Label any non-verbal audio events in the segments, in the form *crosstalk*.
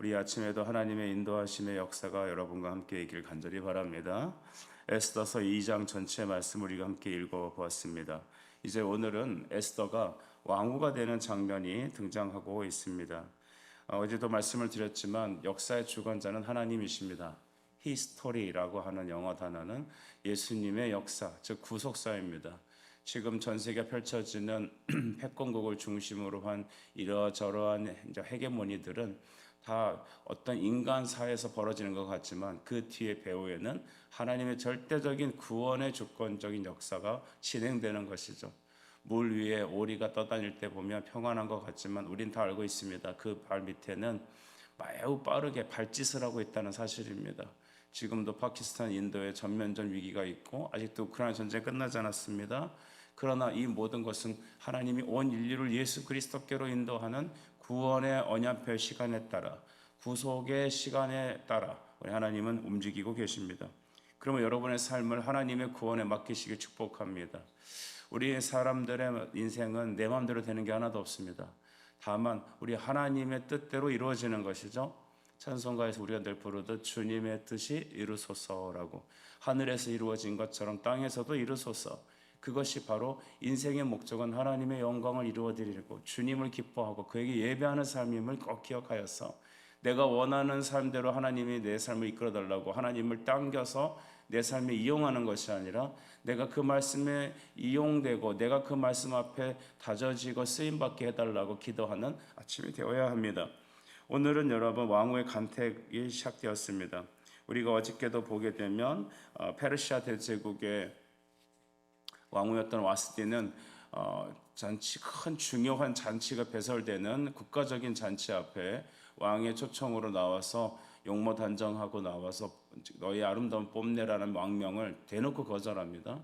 우리 아침에도 하나님의 인도하심의 역사가 여러분과 함께 있길 간절히 바랍니다. 에스더서 2장 전체 말씀 우리가 함께 읽어 보았습니다. 이제 오늘은 에스더가 왕후가 되는 장면이 등장하고 있습니다. 어, 어제도 말씀을 드렸지만 역사의 주관자는 하나님이십니다. 히스토리라고 하는 영어 단어는 예수님의 역사, 즉 구속사입니다. 지금 전 세계 펼쳐지는 *clears throat* 패권국을 중심으로 한 이러저러한 헤게모니들은 다 어떤 인간사에서 벌어지는 것 같지만 그 뒤에 배후에는 하나님의 절대적인 구원의 주권적인 역사가 진행되는 것이죠. 물 위에 오리가 떠다닐 때 보면 평안한 것 같지만 우린 다 알고 있습니다. 그 발 밑에는 매우 빠르게 발짓을 하고 있다는 사실입니다. 지금도 파키스탄, 인도에 전면전 위기가 있고 아직도 우크라이나 전쟁 끝나지 않았습니다. 그러나 이 모든 것은 하나님이 온 인류를 예수 그리스도께로 인도하는 구원의 언약표 시간에 따라 구속의 시간에 따라 우리 하나님은 움직이고 계십니다. 그러면 여러분의 삶을 하나님의 구원에 맡기시길 축복합니다. 우리 사람들의 인생은 내 마음대로 되는 게 하나도 없습니다. 다만 우리 하나님의 뜻대로 이루어지는 것이죠. 찬송가에서 우리가 늘 부르듯 주님의 뜻이 이루소서라고 하늘에서 이루어진 것처럼 땅에서도 이루소서. 그것이 바로 인생의 목적은 하나님의 영광을 이루어 드리고 주님을 기뻐하고 그에게 예배하는 삶임을 꼭 기억하여서 내가 원하는 삶대로 하나님이 내 삶을 이끌어 달라고 하나님을 당겨서 내 삶에 이용하는 것이 아니라 내가 그 말씀에 이용되고 내가 그 말씀 앞에 다져지고 쓰임 받게 해 달라고 기도하는 아침이 되어야 합니다. 오늘은 여러분 왕후의 간택이 시작되었습니다. 우리가 어저께도 보게 되면 어, 페르시아 대제국의 왕후였던 와스디는 어, 잔치 큰 중요한 잔치가 배설되는 국가적인 잔치 앞에 왕의 초청으로 나와서 용모 단정하고 나와서 너희 아름다운 뽐내라는 왕명을 대놓고 거절합니다.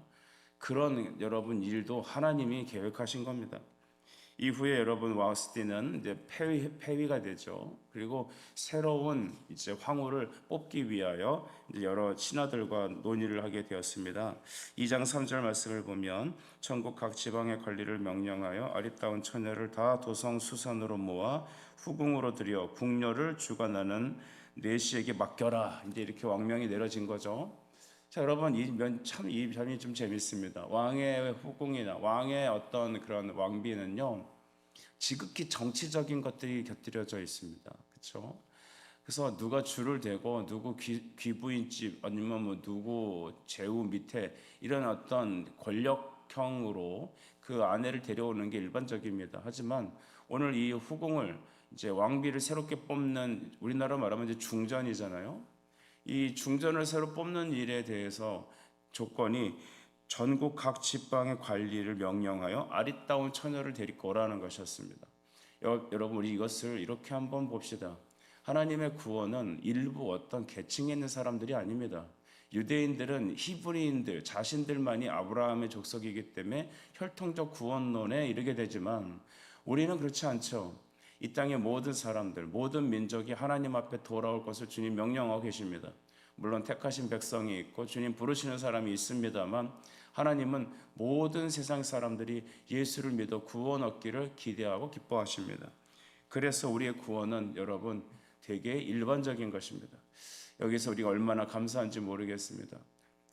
그런 여러분 일도 하나님이 계획하신 겁니다. 이후에 여러분 와스티는 이제 폐위, 폐위가 되죠. 그리고 새로운 이제 황후를 뽑기 위하여 여러 신하들과 논의를 하게 되었습니다. 2장 3절 말씀을 보면 전국 각 지방의 관리를 명령하여 아리따운 처녀를 다 도성 수산으로 모아 후궁으로 들여 궁녀를 주관하는 내시에게 맡겨라. 이제 이렇게 왕명이 내려진 거죠. 자, 여러분 이참이 점이 좀 재밌습니다. 왕의 후궁이나 왕의 어떤 그런 왕비는요 지극히 정치적인 것들이 곁들여져 있습니다. 그렇죠? 그래서 누가 줄을 대고 누구 귀, 귀부인집 아니면 뭐 누구 제후 밑에 이런 어떤 권력형으로 그 아내를 데려오는 게 일반적입니다. 하지만 오늘 이 후궁을 이제 왕비를 새롭게 뽑는 우리나라 말하면 이제 중전이잖아요. 이 중전을 새로 뽑는 일에 대해서 조건이 전국 각 지방의 관리를 명령하여 아리따운 처녀를 데리고 오라는 것이었습니다. 여 러분 우리 이것을 이렇게 한번 봅시다. 하나님의 구원은 일부 어떤 계층에 있는 사람들이 아닙니다. 유대인들은 히브리인들 자신들만이 아브라함의 족속이기 때문에 혈통적 구원론에 이르게 되지만 우리는 그렇지 않죠. 이 땅의 모든 사람들, 모든 민족이 하나님 앞에 돌아올 것을 주님 명령하고 계십니다. 물론 택하신 백성이 있고 주님 부르시는 사람이 있습니다만 하나님은 모든 세상 사람들이 예수를 믿어 구원 얻기를 기대하고 기뻐하십니다. 그래서 우리의 구원은 여러분 되게 일반적인 것입니다. 여기서 우리가 얼마나 감사한지 모르겠습니다.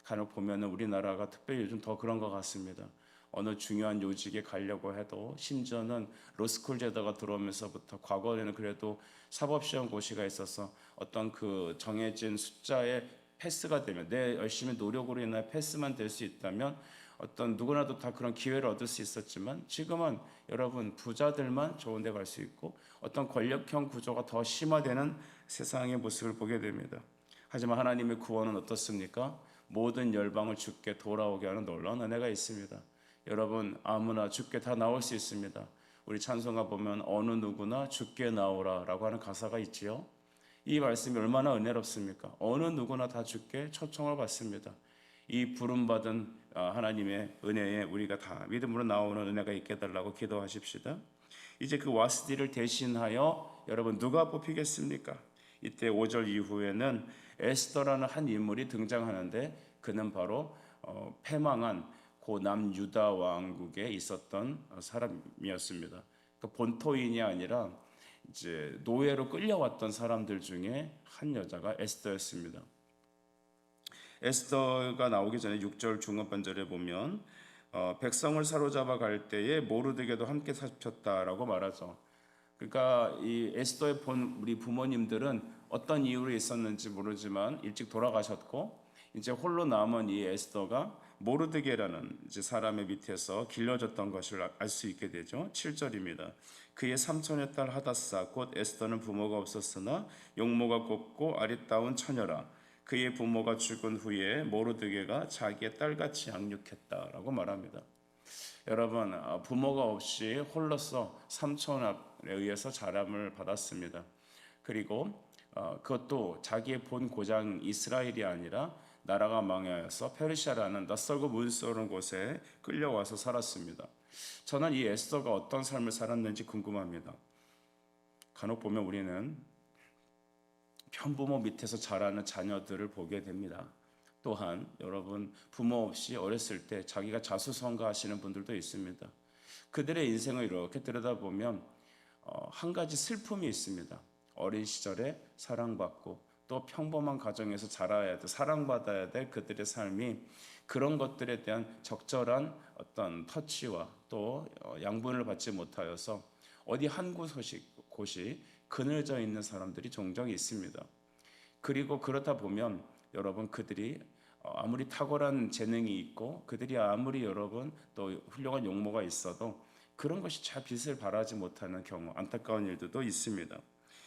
간혹 보면은 우리나라가 특별히 요즘 더 그런 것 같습니다. 어느 중요한 요직에 가려고 해도 심지어는 로스쿨 제도가 들어오면서부터 과거에는 그래도 사법시험 고시가 있어서 어떤 그 정해진 숫자의 패스가 되면 내 열심히 노력으로 인해 패스만 될 수 있다면 어떤 누구나도 다 그런 기회를 얻을 수 있었지만 지금은 여러분 부자들만 좋은 데 갈 수 있고 어떤 권력형 구조가 더 심화되는 세상의 모습을 보게 됩니다. 하지만 하나님의 구원은 어떻습니까? 모든 열방을 주께 돌아오게 하는 놀라운 은혜가 있습니다. 여러분 아무나 주께 다 나올 수 있습니다. 우리 찬송가 보면 어느 누구나 주께 나오라라고 하는 가사가 있지요. 이 말씀이 얼마나 은혜롭습니까? 어느 누구나 다 주께 초청을 받습니다. 이 부름 받은 아, 하나님의 은혜에 우리가 다 믿음으로 나오는 은혜가 있게 달라고 기도하십시다. 이제 그 와스디를 대신하여 여러분 누가 뽑히겠습니까? 이때 5절 이후에는 에스더라는 한 인물이 등장하는데 그는 바로 어, 패망한 고 남 유다 왕국에 있었던 사람이었습니다. 그 본토인이 아니라 이제 노예로 끌려왔던 사람들 중에 한 여자가 에스더였습니다. 에스더가 나오기 전에 6절 중간반절에 보면 어, 백성을 사로잡아 갈 때에 모르드게도 함께 잡혔다라고 말하죠. 그러니까 이 에스더의 본 우리 부모님들은 어떤 이유로 있었는지 모르지만 일찍 돌아가셨고 이제 홀로 남은 이 에스더가 모르드게라는 사람의 밑에서 길러졌던 것을 알 수 있게 되죠. 7절입니다. 그의 삼촌의 딸 하다사 곧 에스더는 부모가 없었으나 용모가 곱고 아리따운 처녀라. 그의 부모가 죽은 후에 모르드게가 자기의 딸같이 양육했다라고 말합니다. 여러분 아, 부모가 없이 홀로서 삼촌에 의해서 자람을 받았습니다. 그리고 어, 그것도 자기의 본 고장 이스라엘이 아니라 나라가 망하여서 페르시아라는 낯설고 문스러운 곳에 끌려와서 살았습니다. 저는 이 에스더가 어떤 삶을 살았는지 궁금합니다. 간혹 보면 우리는 편부모 밑에서 자라는 자녀들을 보게 됩니다. 또한 여러분 부모 없이 어렸을 때 자기가 자수성가하시는 분들도 있습니다. 그들의 인생을 이렇게 들여다보면 어, 한 가지 슬픔이 있습니다. 어린 시절에 사랑받고 또 평범한 가정에서 자라야 돼 사랑받아야 될 그들의 삶이 그런 것들에 대한 적절한 어떤 터치와 또 어, 양분을 받지 못하여서 어디 한 곳이 곳이 그늘져 있는 사람들이 종종 있습니다. 그리고 그렇다 보면 여러분 그들이 어, 아무리 탁월한 재능이 있고 그들이 아무리 여러분 또 훌륭한 용모가 있어도 그런 것이 잘 빛을 발하지 못하는 경우 안타까운 일들도 있습니다.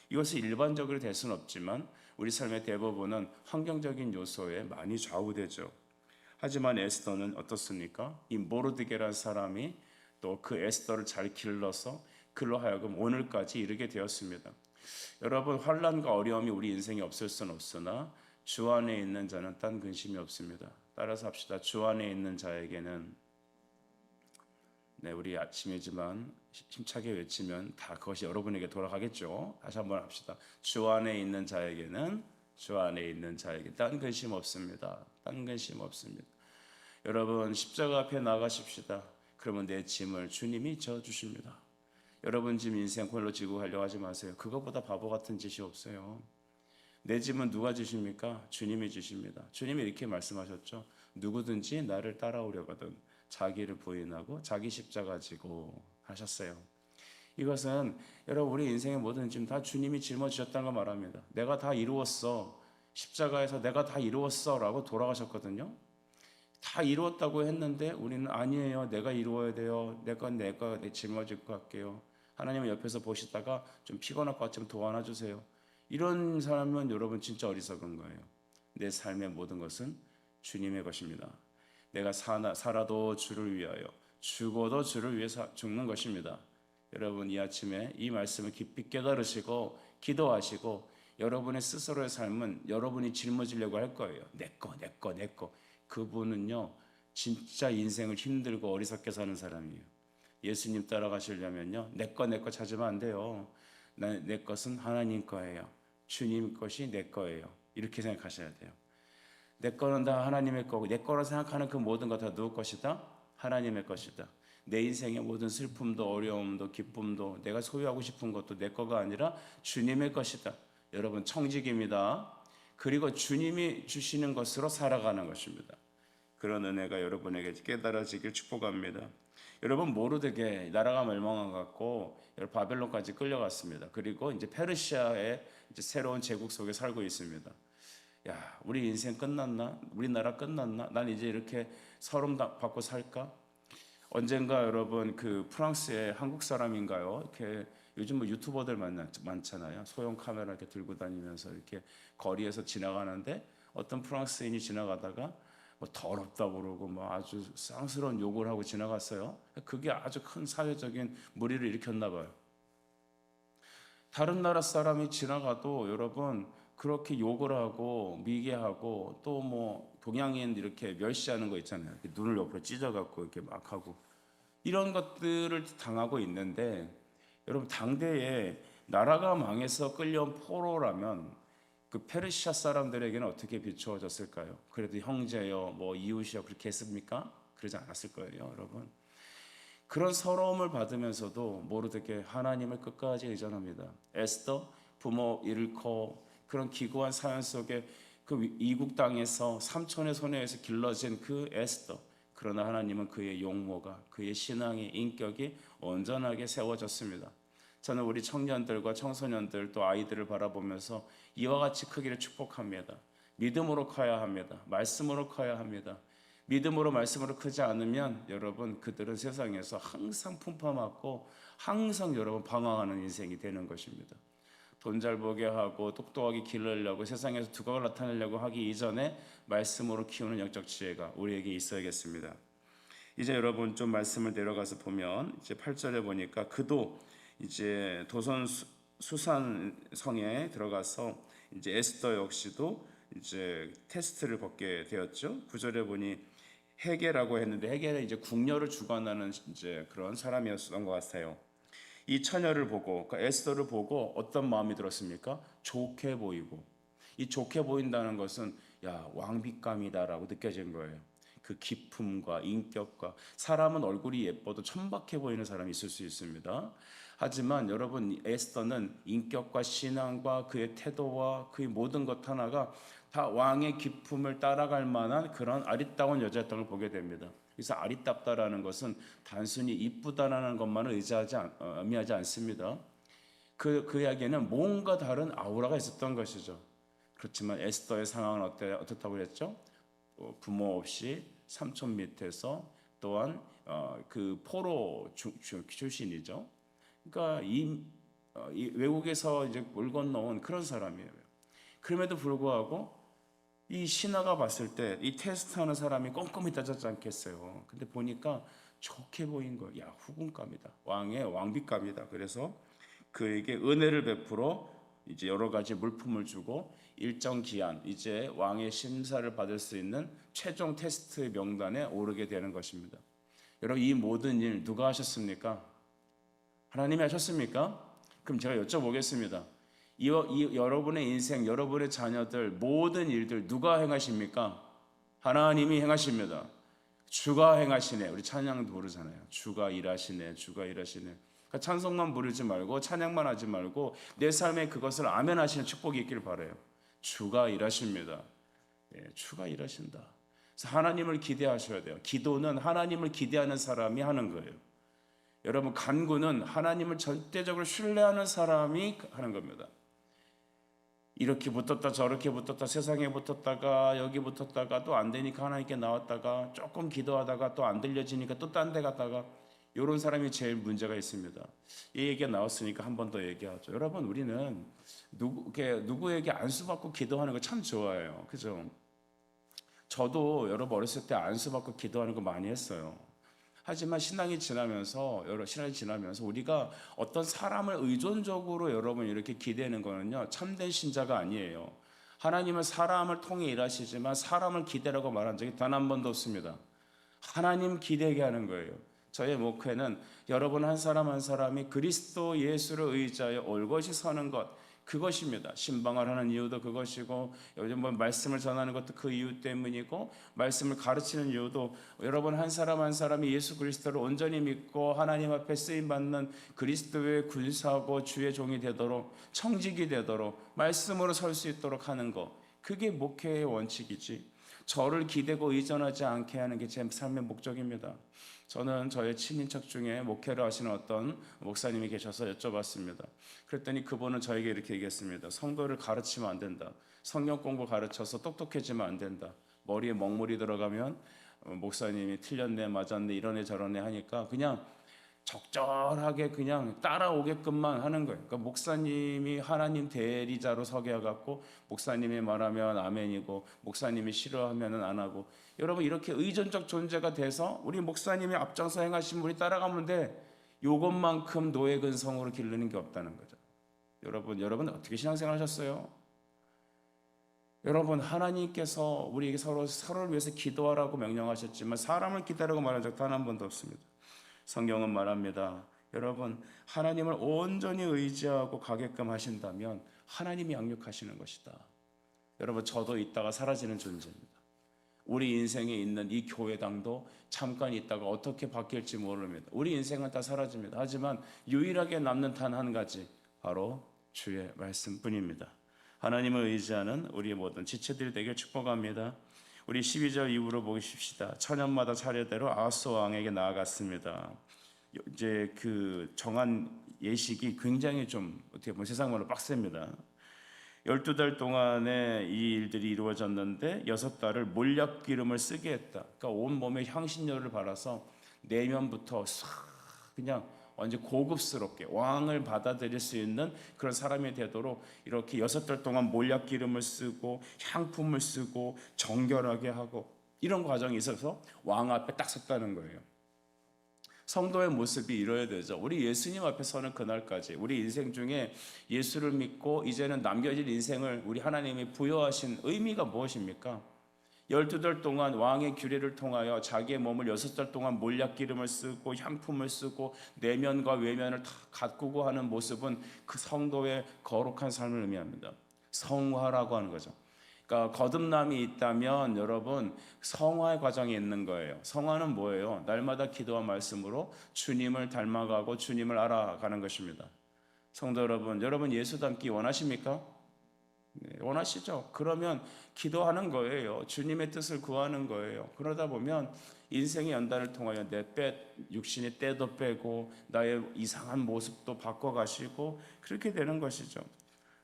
이것이 일반적으로 될 수는 없지만 우리 삶의 대부분은 환경적인 요소에 많이 좌우되죠. 하지만 에스더는 어떻습니까? 이 모르드게라는 사람이 또 그 에스더를 잘 길러서 그로 하여금 오늘까지 이르게 되었습니다. 여러분 환란과 어려움이 우리 인생에 없을 수는 없으나 주 안에 있는 자는 딴 근심이 없습니다. 따라서 합시다. 주 안에 있는 자에게는 네, 우리 아침이지만 힘차게 외치면 다 그것이 여러분에게 돌아가겠죠. 다시 한번 합시다. 주 안에 있는 자에게는 주 안에 있는 자에게 딴 근심 없습니다. 딴 근심 없습니다. 여러분 십자가 앞에 나가십시다. 그러면 내 짐을 주님이 져 주십니다. 여러분 짐 인생 홀로 지고 가려고 하지 마세요. 그것보다 바보 같은 짓이 없어요. 내 짐은 누가 주십니까? 주님이 주십니다. 주님이 이렇게 말씀하셨죠. 누구든지 나를 따라오려거든 자기를 부인하고 자기 십자가 지고 하셨어요. 이것은 여러분 우리 인생의 모든 짐 다 주님이 짊어지셨다는 걸 말합니다. 내가 다 이루었어. 십자가에서 내가 다 이루었어라고 돌아가셨거든요. 다 이루었다고 했는데 우리는 아니에요. 내가 이루어야 돼요. 내가 내가 내 짊어질 것 같게요. 하나님은 옆에서 보시다가 좀 피곤할 것 같으면 도와놔 주세요. 이런 사람은 여러분 진짜 어리석은 거예요. 내 삶의 모든 것은 주님의 것입니다. 내가 살아도 주를 위하여 죽어도 주를 위해서 죽는 것입니다. 여러분 이 아침에 이 말씀을 깊이 깨달으시고 기도하시고 여러분의 스스로의 삶은 여러분이 짊어지려고 할 거예요. 내 거, 내 거, 내 거. 그분은요 진짜 인생을 힘들고 어리석게 사는 사람이에요. 예수님 따라가시려면요 내 거, 내 거 찾으면 안 돼요. 내, 내 것은 하나님 거예요. 주님 것이 내 거예요. 이렇게 생각하셔야 돼요. 내 거는 다 하나님의 거고 내 거로 생각하는 그 모든 것 다 누구 것이다? 하나님의 것이다. 내 인생의 모든 슬픔도 어려움도 기쁨도 내가 소유하고 싶은 것도 내 거가 아니라 주님의 것이다. 여러분 청직입니다. 그리고 주님이 주시는 것으로 살아가는 것입니다. 그런 은혜가 여러분에게 깨달아지길 축복합니다. 여러분 모르드게 나라가 멸망한 것 같고 바벨론까지 끌려갔습니다. 그리고 이제 페르시아의 이제 새로운 제국 속에 살고 있습니다. 야, 우리 인생 끝났나? 우리나라 끝났나? 난 이제 이렇게 서름 받고 살까? 언젠가 여러분 그 프랑스의 한국 사람인가요? 이렇게 요즘 뭐 유튜버들 많, 많잖아요. 소형 카메라 이렇게 들고 다니면서 이렇게 거리에서 지나가는데 어떤 프랑스인이 지나가다가 뭐 더럽다 그러고 뭐 아주 쌍스러운 욕을 하고 지나갔어요. 그게 아주 큰 사회적인 무리를 일으켰나 봐요. 다른 나라 사람이 지나가도 여러분 그렇게 욕을 하고 미개하고 또 뭐 동양인 이렇게 멸시하는 거 있잖아요. 눈을 옆으로 찢어갖고 이렇게 막 하고 이런 것들을 당하고 있는데 여러분 당대에 나라가 망해서 끌려온 포로라면 그 페르시아 사람들에게는 어떻게 비추어졌을까요? 그래도 형제요, 뭐 이웃이요 그렇게 했습니까? 그러지 않았을 거예요, 여러분. 그런 서러움을 받으면서도 모르게 하나님을 끝까지 의존합니다. 에스더 부모 잃고 그런 기구한 사연 속에 그 이국 땅에서 삼촌의 손에 의해서 길러진 그 에스더 그러나 하나님은 그의 용모가 그의 신앙의 인격이 온전하게 세워졌습니다. 저는 우리 청년들과 청소년들 또 아이들을 바라보면서 이와 같이 크기를 축복합니다. 믿음으로 커야 합니다. 말씀으로 커야 합니다. 믿음으로 말씀으로 크지 않으면 여러분 그들은 세상에서 항상 품파 맞고 항상 여러분 방황하는 인생이 되는 것입니다. 돈잘 벌게 하고 똑똑하게 길러려고 세상에서 두각을 나타내려고 하기 이전에 말씀으로 키우는 영적 지혜가 우리에게 있어야겠습니다. 이제 여러분 좀 말씀을 내려가서 보면 이제 8절에 보니까 그도 이제 도선 수- 수산 성에 들어가서 이제 에스더 역시도 이제 테스트를 받게 되었죠. 9절에 보니 헤게라고 했는데 헤게는 이제 궁녀를 주관하는 이제 그런 사람이었던 것 같아요. 이 처녀를 보고 그러니까 에스더를 보고 어떤 마음이 들었습니까? 좋게 보이고 이 좋게 보인다는 것은 야 왕비감이다라고 느껴진 거예요. 그 기품과 인격과 사람은 얼굴이 예뻐도 천박해 보이는 사람이 있을 수 있습니다. 하지만 여러분 에스더는 인격과 신앙과 그의 태도와 그의 모든 것 하나가 다 왕의 기품을 따라갈 만한 그런 아리따운 여자였던 걸 보게 됩니다. 그래서 아리따다라는 것은 단순히 이쁘다라는 것만을 의지하지 않, 어, 의미하지 않습니다. 그, 그 이야기에는 뭔가 다른 아우라가 있었던 것이죠. 그렇지만 에스더의 상황은 어때, 어떻다고 그랬죠? 어, 부모 없이 삼촌 밑에서 또한 어, 그 포로 출신이죠. 그러니까 이 외국에서 이제 물 건너온 그런 사람이에요. 그럼에도 불구하고 이 신하가 봤을 때 이 테스트하는 사람이 꼼꼼히 따졌지 않겠어요. 근데 보니까 좋게 보인 거, 야 후궁감이다, 왕의 왕비감이다. 그래서 그에게 은혜를 베풀어 이제 여러 가지 물품을 주고 일정 기한 이제 왕의 심사를 받을 수 있는 최종 테스트 명단에 오르게 되는 것입니다. 여러분 이 모든 일 누가 하셨습니까? 하나님이 하셨습니까? 그럼 제가 여쭤보겠습니다. 이, 이 여러분의 인생, 여러분의 자녀들 모든 일들 누가 행하십니까? 하나님이 행하십니다. 주가 행하시네. 우리 찬양도 부르잖아요. 주가 일하시네. 주가 일하시네. 그러니까 찬송만 부르지 말고 찬양만 하지 말고 내 삶에 그것을 아멘하시는 축복이 있기를 바래요. 주가 일하십니다. 예, 주가 일하신다. 그래서 하나님을 기대하셔야 돼요. 기도는 하나님을 기대하는 사람이 하는 거예요. 여러분 간구는 하나님을 절대적으로 신뢰하는 사람이 하는 겁니다. 이렇게 붙었다 저렇게 붙었다 세상에 붙었다가 여기 붙었다가 또 안 되니까 하나님께 나왔다가 조금 기도하다가 또 안 들려지니까 또 딴 데 갔다가 이런 사람이 제일 문제가 있습니다. 이 얘기가 나왔으니까 한 번 더 얘기하죠. 여러분 우리는 누구, 누구에게 안수 받고 기도하는 거 참 좋아해요. 그죠? 저도 여러분 어렸을 때 안수 받고 기도하는 거 많이 했어요. 하지만 신앙이 지나면서 여러 신앙이 지나면서 우리가 어떤 사람을 의존적으로 여러분 이렇게 기대는 거는요 참된 신자가 아니에요. 하나님은 사람을 통해 일하시지만 사람을 기대라고 말한 적이 단 한 번도 없습니다. 하나님 기대게 하는 거예요. 저의 목회는 여러분 한 사람 한 사람이 그리스도 예수를 의지하여 올것이 서는 것 그것입니다. 신방을 하는 이유도 그것이고 요즘 뭐 말씀을 전하는 것도 그 이유 때문이고 말씀을 가르치는 이유도 여러분 한 사람 한 사람이 예수 그리스도를 온전히 믿고 하나님 앞에 쓰임 받는 그리스도의 군사고 주의 종이 되도록 청직이 되도록 말씀으로 설 수 있도록 하는 것 그게 목회의 원칙이지. 저를 기대고 의존하지 않게 하는 게 제 삶의 목적입니다. 저는 저의 친인척 중에 목회를 하시는 어떤 목사님이 계셔서 여쭤봤습니다. 그랬더니 그분은 저에게 이렇게 얘기했습니다. 성도를 가르치면 안 된다. 성경 공부 가르쳐서 똑똑해지면 안 된다. 머리에 먹물이 들어가면 어, 목사님이 틀렸네, 맞았네, 이러네 저러네 하니까 그냥 적절하게 그냥 따라오게끔만 하는 거예요. 그러니까 목사님이 하나님 대리자로 서게 해갖고 목사님이 말하면 아멘이고 목사님이 싫어하면은 안 하고 여러분 이렇게 의존적 존재가 돼서 우리 목사님이 앞장서 행하신 분이 따라가면 돼. 요것만큼 노예 근 성으로 기르는 게 없다는 거죠. 여러분 여러분 어떻게 신앙생활 하셨어요? 여러분 하나님께서 우리에게 서로 서로를 위해서 기도하라고 명령하셨지만 사람을 기다라고 말한 적단 한 번도 없습니다. 성경은 말합니다. 여러분 하나님을 온전히 의지하고 가게끔 하신다면 하나님이 양육하시는 것이다. 여러분 저도 있다가 사라지는 존재입니다. 우리 인생에 있는 이 교회당도 잠깐 있다가 어떻게 바뀔지 모릅니다. 우리 인생은 다 사라집니다. 하지만 유일하게 남는 단 한 가지 바로 주의 말씀뿐입니다. 하나님을 의지하는 우리 모든 지체들이 되길 축복합니다. 우리 12절 이후로 보십시다. 천년마다 차례대로 아하스 왕에게 나아갔습니다. 이제 그 정한 예식이 굉장히 좀 어떻게 보면 세상 말로 빡셉니다. 12달 동안에 이 일들이 이루어졌는데 여섯 달을 몰약 기름을 쓰게 했다. 그러니까 온 몸에 향신료를 발라서 내면부터 싹 그냥 완전 고급스럽게 왕을 받아들일 수 있는 그런 사람이 되도록 이렇게 여섯 달 동안 몰약 기름을 쓰고 향품을 쓰고 정결하게 하고 이런 과정이 있어서 왕 앞에 딱 섰다는 거예요. 성도의 모습이 이뤄야 되죠. 우리 예수님 앞에 서는 그날까지 우리 인생 중에 예수를 믿고 이제는 남겨질 인생을 우리 하나님이 부여하신 의미가 무엇입니까? 열두 달 동안 왕의 규례를 통하여 자기의 몸을 여섯 달 동안 몰약 기름을 쓰고 향품을 쓰고 내면과 외면을 다 가꾸고 하는 모습은 그 성도의 거룩한 삶을 의미합니다. 성화라고 하는 거죠. 그러니까 거듭남이 있다면 여러분 성화의 과정이 있는 거예요. 성화는 뭐예요? 날마다 기도와 말씀으로 주님을 닮아가고 주님을 알아가는 것입니다. 성도 여러분, 여러분 예수 닮기 원하십니까? 네, 원하시죠? 그러면 기도하는 거예요. 주님의 뜻을 구하는 거예요. 그러다 보면 인생의 연단을 통하여 내 때, 육신의 때도 빼고 나의 이상한 모습도 바꿔가시고 그렇게 되는 것이죠.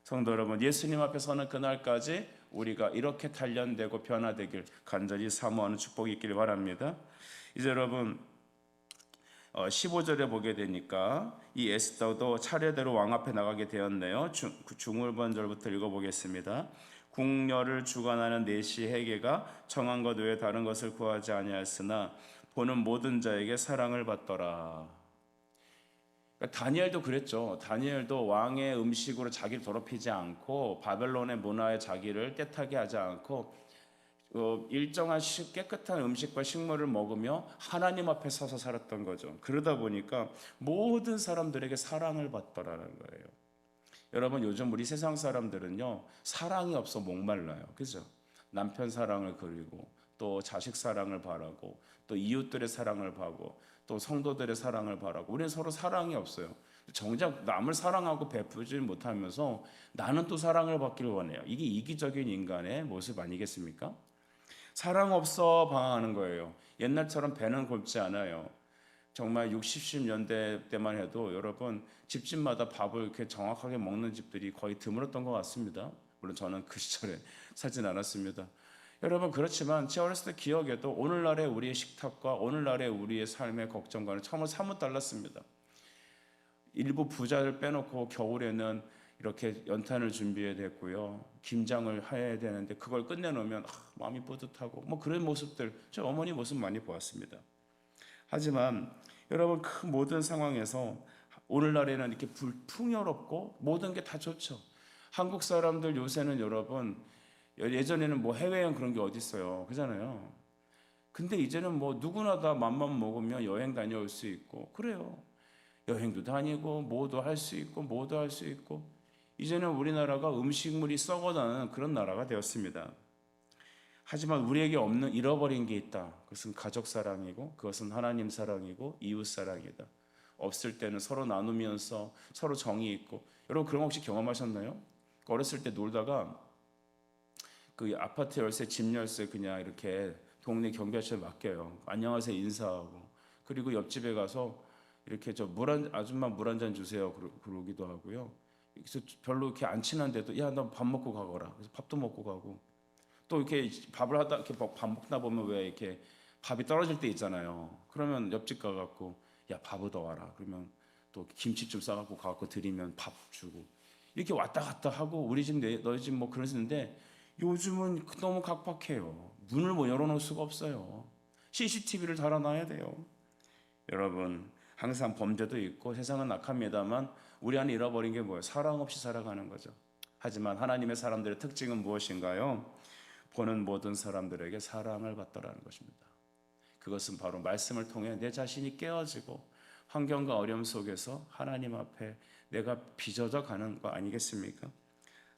성도 여러분, 예수님 앞에 서는 그날까지 우리가 이렇게 단련되고 변화되길 간절히 사모하는 축복이 있기를 바랍니다. 이제 여러분 15절에 보게 되니까 이 에스더도 차례대로 왕 앞에 나가게 되었네요. 중, 중울번절부터 읽어보겠습니다. 궁녀를 주관하는 내시 해계가 정한 것 외에 다른 것을 구하지 아니하였으나 보는 모든 자에게 사랑을 받더라. 그러니까 다니엘도 그랬죠. 다니엘도 왕의 음식으로 자기를 더럽히지 않고 바벨론의 문화에 자기를 떼타게 하지 않고 어, 일정한 시- 깨끗한 음식과 식물을 먹으며 하나님 앞에 서서 살았던 거죠. 그러다 보니까 모든 사람들에게 사랑을 받더라는 거예요. 여러분 요즘 우리 세상 사람들은요 사랑이 없어 목말라요. 그죠? 남편 사랑을 그리고 또 자식 사랑을 바라고 또 이웃들의 사랑을 바고 또 성도들의 사랑을 바라고 우리는 서로 사랑이 없어요. 정작 남을 사랑하고 베푸지 못하면서 나는 또 사랑을 받기를 원해요. 이게 이기적인 인간의 모습 아니겠습니까? 사랑 없어 방황하는 거예요. 옛날처럼 배는 곱지 않아요. 정말 60, 10년대 때만 해도 여러분 집집마다 밥을 이렇게 정확하게 먹는 집들이 거의 드물었던 것 같습니다. 물론 저는 그 시절에 *laughs* 살진 않았습니다. 여러분 그렇지만 제 어렸을 때 기억에도 오늘날의 우리의 식탁과 오늘날의 우리의 삶의 걱정과는 처음으로 사뭇 달랐습니다. 일부 부자를 빼놓고 겨울에는 이렇게 연탄을 준비해야 됐고요. 김장을 해야 되는데 그걸 끝내놓으면 아, 마음이 뿌듯하고 뭐 그런 모습들 저 어머니 모습 많이 보았습니다. 하지만 여러분 그 모든 상황에서 오늘날에는 이렇게 불- 풍요롭고 모든 게 다 좋죠. 한국 사람들 요새는 여러분 예전에는 뭐 해외여행 그런 게 어디 있어요, 그잖아요. 근데 이제는 뭐 누구나 다 맘만 먹으면 여행 다녀올 수 있고 그래요. 여행도 다니고 뭐도 할 수 있고 뭐도 할 수 있고 이제는 우리나라가 음식물이 썩어나는 그런 나라가 되었습니다. 하지만 우리에게 없는 잃어버린 게 있다. 그것은 가족 사랑이고 그것은 하나님 사랑이고 이웃 사랑이다. 없을 때는 서로 나누면서 서로 정이 있고 여러분 그런 거 혹시 경험하셨나요? 어렸을 때 놀다가 그 아파트 열쇠, 집 열쇠 그냥 이렇게 동네 경비아저씨에 맡겨요. 안녕하세요 인사하고 그리고 옆집에 가서 이렇게 저 물 한 아줌마 물 한 잔 주세요 그러, 그러기도 하고요. 그래서 별로 이렇게 안 친한데도 야너밥 먹고 가거라. 그래서 밥도 먹고 가고 또 이렇게 밥을 하다 이렇게 밥 먹다 보면 왜 이렇게 밥이 떨어질 때 있잖아요. 그러면 옆집 가갖고 야 밥 얻어와라. 그러면 또 김치 좀 싸갖고 가갖고 드리면 밥 주고 이렇게 왔다 갔다 하고 우리 집 내, 너희 집 뭐 그러시는데 요즘은 너무 각박해요. 문을 뭐 열어놓을 수가 없어요. CCTV를 달아놔야 돼요. 여러분 항상 범죄도 있고 세상은 악합니다만 우리 안에 잃어버린 게 뭐예요? 사랑 없이 살아가는 거죠. 하지만 하나님의 사람들의 특징은 무엇인가요? 보는 모든 사람들에게 사랑을 받더라는 것입니다. 그것은 바로 말씀을 통해 내 자신이 깨어지고 환경과 어려움 속에서 하나님 앞에 내가 빚어져 가는 거 아니겠습니까?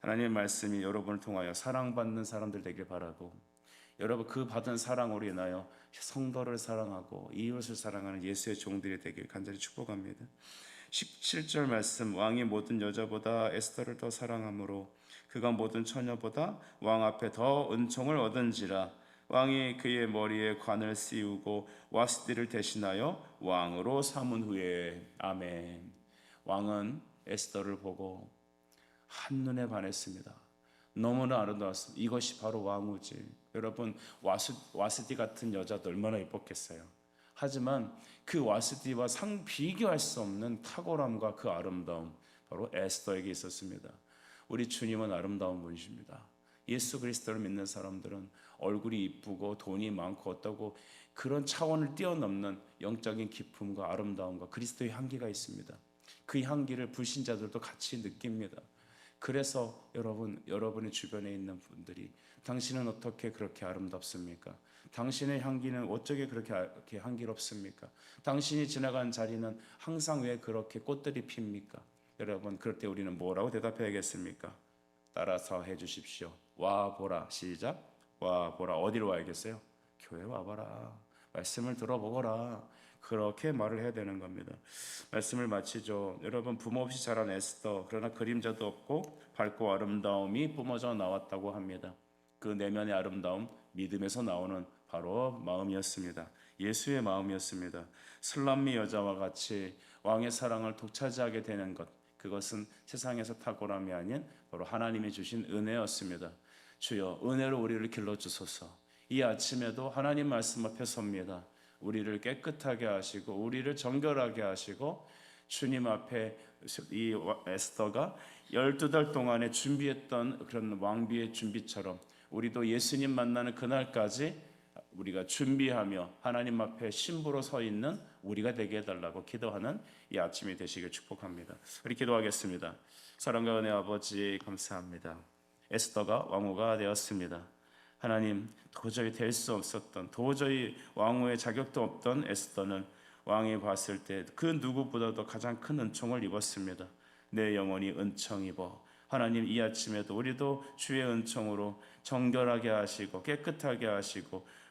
하나님의 말씀이 여러분을 통하여 사랑받는 사람들 되길 바라고 여러분 그 받은 사랑으로 인하여 성도를 사랑하고 이웃을 사랑하는 예수의 종들이 되길 간절히 축복합니다. 17절 말씀 왕이 모든 여자보다 에스더를 더 사랑함으로 그가 모든 처녀보다 왕 앞에 더 은총을 얻은지라 왕이 그의 머리에 관을 씌우고 와스디를 대신하여 왕으로 삼은 후에 아멘. 왕은 에스더를 보고 한눈에 반했습니다. 너무나 아름다웠습니다. 이것이 바로 왕후지. 여러분 와스, 와스디 같은 여자도 얼마나 이뻤겠어요. 하지만 그 와스디와 상 비교할 수 없는 탁월함과 그 아름다움 바로 에스더에게 있었습니다. 우리 주님은 아름다운 분이십니다. 예수 그리스도를 믿는 사람들은 얼굴이 이쁘고 돈이 많고 어떠고 그런 차원을 뛰어넘는 영적인 기품과 아름다움과 그리스도의 향기가 있습니다. 그 향기를 불신자들도 같이 느낍니다. 그래서 여러분, 여러분의 주변에 있는 분들이 당신은 어떻게 그렇게 아름답습니까? 당신의 향기는 어쩌게 그렇게, 아- 그렇게 향기롭습니까? 당신이 지나간 자리는 항상 왜 그렇게 꽃들이 핍니까? 여러분, 그럴 때 우리는 뭐라고 대답해야겠습니까? 따라서 해 주십시오. 와 보라. 시작. 와 보라. 어디로 와야겠어요? 교회 와 봐라. 말씀을 들어보거라. 그렇게 말을 해야 되는 겁니다. 말씀을 마치죠. 여러분 부모 없이 자란 에스더 그러나 그림자도 없고 밝고 아름다움이 뿜어져 나왔다고 합니다. 그 내면의 아름다움 믿음에서 나오는 바로 마음이었습니다. 예수의 마음이었습니다. 슬람미 여자와 같이 왕의 사랑을 독차지하게 되는 것 그것은 세상에서 탁월함이 아닌 바로 하나님이 주신 은혜였습니다. 주여 은혜로 우리를 길러 주소서. 이 아침에도 하나님 말씀 앞에 섭니다. 우리를 깨끗하게 하시고 우리를 정결하게 하시고 주님 앞에 이 에스더가 12달 동안에 준비했던 그런 왕비의 준비처럼 우리도 예수님 만나는 그날까지 우리가 준비하며 하나님 앞에 신부로 서 있는 우리가 되게 해달라고 기도하는 이 아침이 되시길 축복합니다. 우리 기도하겠습니다. 사랑과 은혜 아버지 감사합니다. 에스더가 왕후가 되었습니다. 하나님 도저히 될 수 없었던 도저히 왕후의 자격도 없던 에스더는 왕이 봤을 때 그 누구보다도 가장 큰 은총을 입었습니다. 내 영혼이 은총 입어 하나님 이 아침에도 우리도 주의 은총으로 정결하게 하시고 깨끗하게 하시고